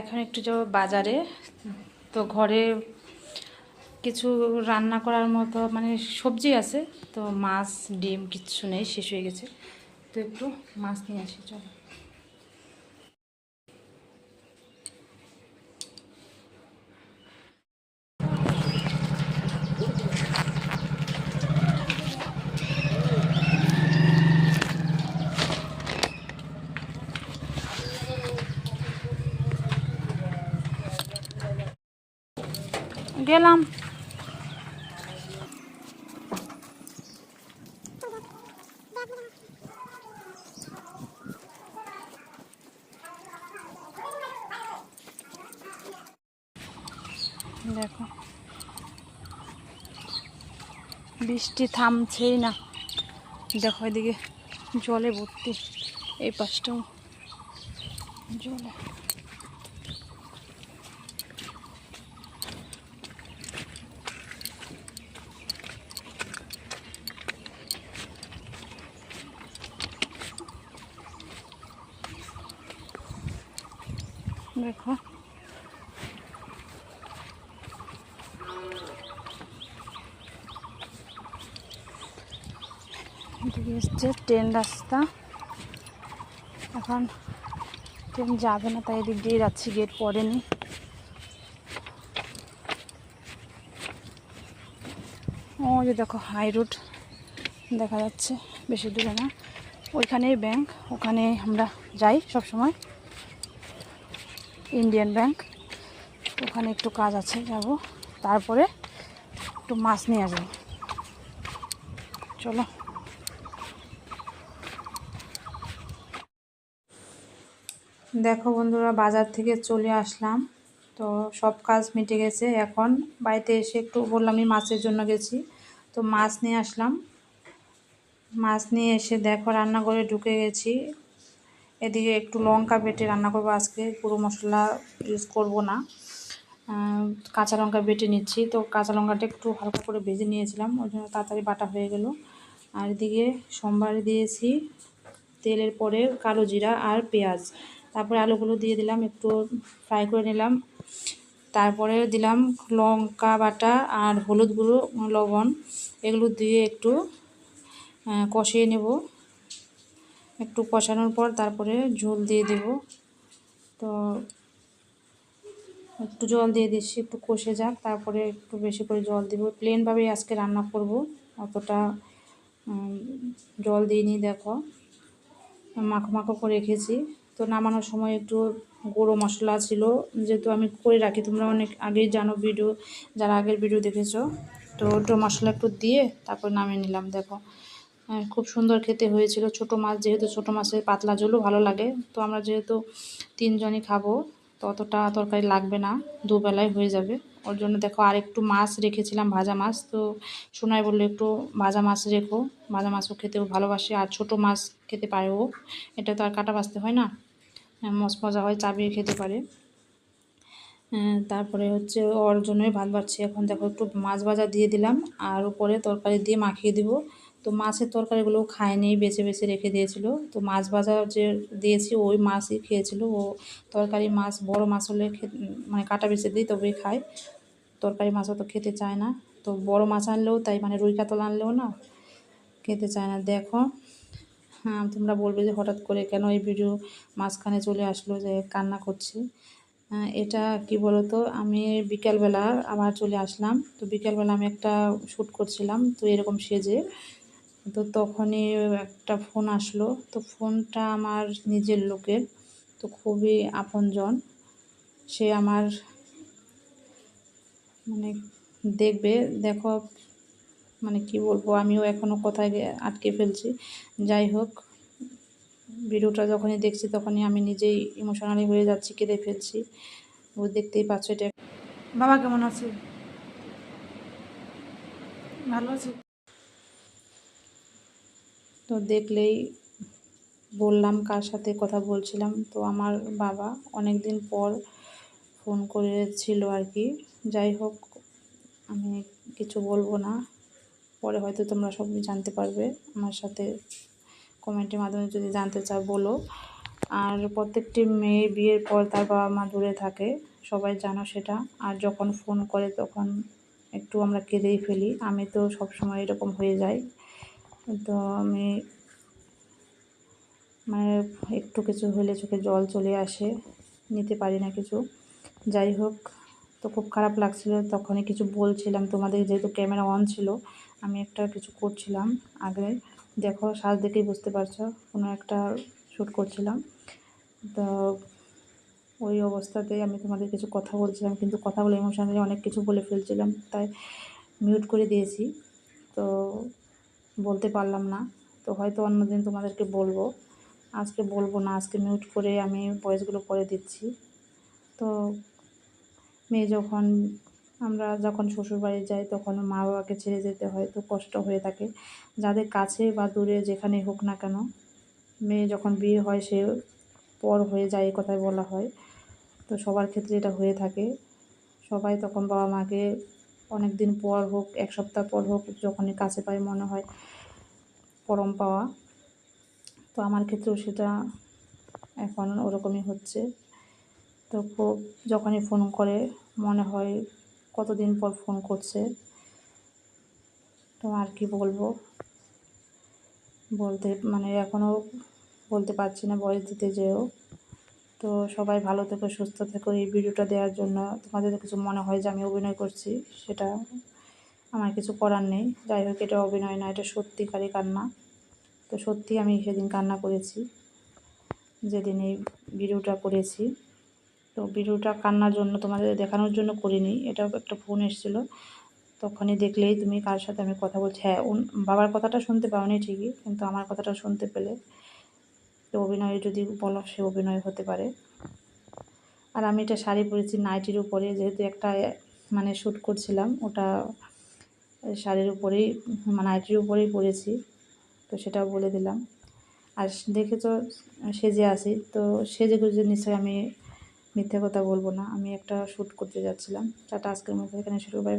এখন একটু যাব বাজারে। তো ঘরে কিছু রান্না করার মতো মানে সবজি আছে। তো মাছ, ডিম, কিচ্ছু নেই, শেষ হয়ে গেছে। তো একটু মাছ নিয়ে আসি, চলো। গেলাম। দেখো। বৃষ্টি থামছেই না। দেখো এদিকে জলে ভর্তি। এই পাশটাও জলে। দেখো। এসছে ট্রেন রাস্তা। এখন ট্রেন যাবে না, তাই এদিক দিয়ে যাচ্ছি গেট পড়েনি। ও যে দেখো হাই রোড দেখা যাচ্ছে, বেশি দূরে না। ওইখানেই ব্যাংক ওখানে আমরা যাই সব সময় ইন্ডিয়ান ব্যাংক ওখানে একটু কাজ আছে, যাব। তারপরে একটু মাছ নিয়ে আসব। চলো। দেখো বন্ধুরা, বাজার থেকে চলে আসলাম। তো সব কাজ মিটে গেছে। এখন বাড়িতে এসে একটু বললাম আমি মাছের জন্য গেছি। তো মাছ নিয়ে আসলাম। মাছ নিয়ে এসে দেখো রান্না করে ঢুকে গেছি। এদিকে একটু লঙ্কা বেটে রান্না করব। আজকে পুরো মশলা ইউজ করব না। কাঁচা লঙ্কা বেটে নিচ্ছি। তো কাঁচা লঙ্কাটা একটু হালকা করে ভেজে নিয়েছিলাম। ওই জন্য তাড়াতাড়ি বাটা হয়ে গেল। আর এদিকে সোমবার দিয়েছি তেলের পরে কালো জিরা আর পেঁয়াজ। তারপরে আলুগুলো দিয়ে দিলাম, একটু ফ্রাই করে নিলাম। তারপরে দিলাম লঙ্কা বাটা আর হলুদ গুঁড়ো, লবণ। এগুলো দিয়ে একটু কষিয়ে নেব। একটু কষানোর পর তারপরে ঝোল দিয়ে দেব। তো একটু জল দিয়ে দিচ্ছি, একটু কষে যাক, তারপরে একটু বেশি করে জল দেবো। প্লেনভাবেই আজকে রান্না করব, অতটা জল দিইনি, দেখো। মাখো মাখো করে রেখেছি। তো নামানোর সময় একটু গুঁড়ো মশলা ছিল, যেহেতু আমি করে রাখি, তোমরা অনেক আগেই জানো ভিডিও, যারা আগের ভিডিও দেখেছ। তো ওটো মশলা একটু দিয়ে তারপর নামিয়ে নিলাম, দেখো। খুব সুন্দর খেতে হয়েছিল। ছোট মাছ যেহেতু ছোট মাছের পাতলা ঝোলও ভালো লাগে তো আমরা যেহেতু তিনজনই খাব তো অতটা তরকারি লাগবে না দুবেলায় হয়ে যাবে। ওর জন্য দেখো আর একটু মাছ রেখেছিলাম ভাজা মাছ তো সোনায় বলল একটু ভাজা মাছ রেখো ভাজা মাছও খেতেও ভালোবাসে আর ছোট মাছ খেতে পারে ও এটা তো আর কাটা বাছতে হয় না হ্যাঁ, মজ মজা হয় চাবিয়ে খেতে পারে। হ্যাঁ, তারপরে হচ্ছে ওর জন্যই ভাত বাড়ছি এখন দেখো একটু মাছ ভাজা দিয়ে দিলাম আর উপরে তরকারি দিয়ে মাখিয়ে দিব। তো মাছের তরকারিগুলো খায়নি বেছে বেছে রেখে দিয়েছিল। তো মাছ ভাজা যে দিয়েছি ওই মাছই খেয়েছিল। ও তরকারি মাছ বড় মাছ হলে মানে কাটা বেছে দিই তবেই খায়। তরকারি মাছ অত খেতে চায় না। তো বড় মাছ আনলেও তাই মানে রুই কাতল আনলেও না খেতে চায় না। দেখো হ্যাঁ তোমরা বলবে যে হঠাৎ করে কেন এই ভিডিও মাঝখানে চলে আসলো যে কান্না করছি। আহ, এটা কি বলতো আমি বিকেলবেলা আবার চলে আসলাম। তো বিকেলবেলা আমি একটা শ্যুট করছিলাম। তো এরকম সেজে তো তখনই একটা ফোন আসলো। তো ফোনটা আমার নিজের লোকের। তো খুবই আপনজন। সে আমার মানে দেখবে, দেখো মানে কি বলব, আমিও এখনও কোথায় আটকে ফেলছি। যাই হোক, ভিডিওটা যখনই দেখছি তখনই আমি নিজেই ইমোশনালি হয়ে যাচ্ছি, কেঁদে ফেলছি। ও দেখতেই পাচ্ছ এটা। বাবা কেমন আছে? ভালো আছে? তো দেখলেই বললাম কার সাথে কথা বলছিলাম। তো আমার বাবা অনেক দিন পর ফোন করেছিল আর কি। যাই হোক, আমি কিছু বলব না। পরে হয়তো তোমরা সবই জানতে পারবে। আমার সাথে কমেন্টের মাধ্যমে যদি জানতে চাও, বলো। আর প্রত্যেকটি মেয়ে বিয়ের পর তার বাবা মা দূরে থাকে, সবাই জানো সেটা। আর যখন ফোন করে, তখন একটু আমরা কেঁদেই ফেলি। আমি তো সবসময় এরকম হয়ে যাই। তো আমি মানে একটু কিছু হলে চোখে জল চলে আসে, নিতে পারি না কিছু। যাই হোক, তো খুব খারাপ লাগছিল। তখনই কিছু বলছিলাম তোমাদের, যেহেতু ক্যামেরা অন ছিল, আমি একটা কিছু করছিলাম আগে। দেখো, সাজ দেখেই বুঝতে পারছ, কোনো একটা শ্যুট করছিলাম। তো ওই অবস্থাতে আমি তোমাদের কিছু কথা বলছিলাম, কিন্তু কথা বলে ইমোশনালি অনেক কিছু বলে ফেলছিলাম, তাই মিউট করে দিয়েছি। তো বলতে পারলাম না। তো হয়তো অন্যদিন তোমাদেরকে বলব। আজকে বলব না, আজকে মিউট করে আমি ভয়েসগুলো করে দিচ্ছি। তো মেয়ে যখন, আমরা যখন শ্বশুরবাড়ি যাই তখন মা বাবাকে ছেড়ে যেতে হয়, তো কষ্ট হয়ে থাকে। যাদের কাছে বা দূরে যেখানে হোক না কেন, মেয়ে যখন বিয়ে হয় সে পর হয়ে যায় এই কথাই বলা হয়। তো সবার ক্ষেত্রে এটা হয়ে থাকে। সবাই তখন বাবা মাকে অনেক দিন পর হোক, এক সপ্তাহ পর হোক, যখনই কাছে পাই মনে হয় পরম পাওয়া। তো আমার ক্ষেত্রেও সেটা এখন ওরকমই হচ্ছে। তো খুব যখনই ফোন করে, মনে হয় কতদিন পর ফোন করছে। তো আর কি বলব? বলতে মানে এখনও বলতে পারছি না বয়স দিতে যেও। তো সবাই ভালো থেকো, সুস্থ থেকো এই ভিডিওটা দেওয়ার জন্য। তোমাদের কিছু মনে হয় যে আমি অভিনয় করছি, সেটা আমার কিছু করার নেই। যাই হোক, এটা অভিনয় না, এটা সত্যিকারই কান্না। তো সত্যি আমি সেদিন কান্না করেছি, যেদিন এই ভিডিওটা করেছি। তো ভিডিওটা কান্নার জন্য, তোমাদের দেখানোর জন্য করিনি এটা একটা ফোন এসেছিল। তখনই দেখলেই তুমি কার সাথে আমি কথা বলছি। হ্যাঁ বাবার কথাটা শুনতে পাওনি ঠিকই, কিন্তু আমার কথাটা শুনতে পেলে। তো অভিনয় যদি বলো সে অভিনয় হতে পারে। আর আমি এটা শাড়ি পরেছি নাইটির উপরে, যেহেতু একটা মানে শ্যুট করছিলাম, ওটা শাড়ির উপরেই মানে নাইটির উপরেই পরেছি, তো সেটাও বলে দিলাম। আর দেখে তো সেজে আসি তো সেজে গুজে নিশ্চয়ই আমি মিথ্যে কথা বলব না, আমি একটা শ্যুট করতে যাচ্ছিলাম। টাটা, আজকের মধ্যে এখানে শুরু বাই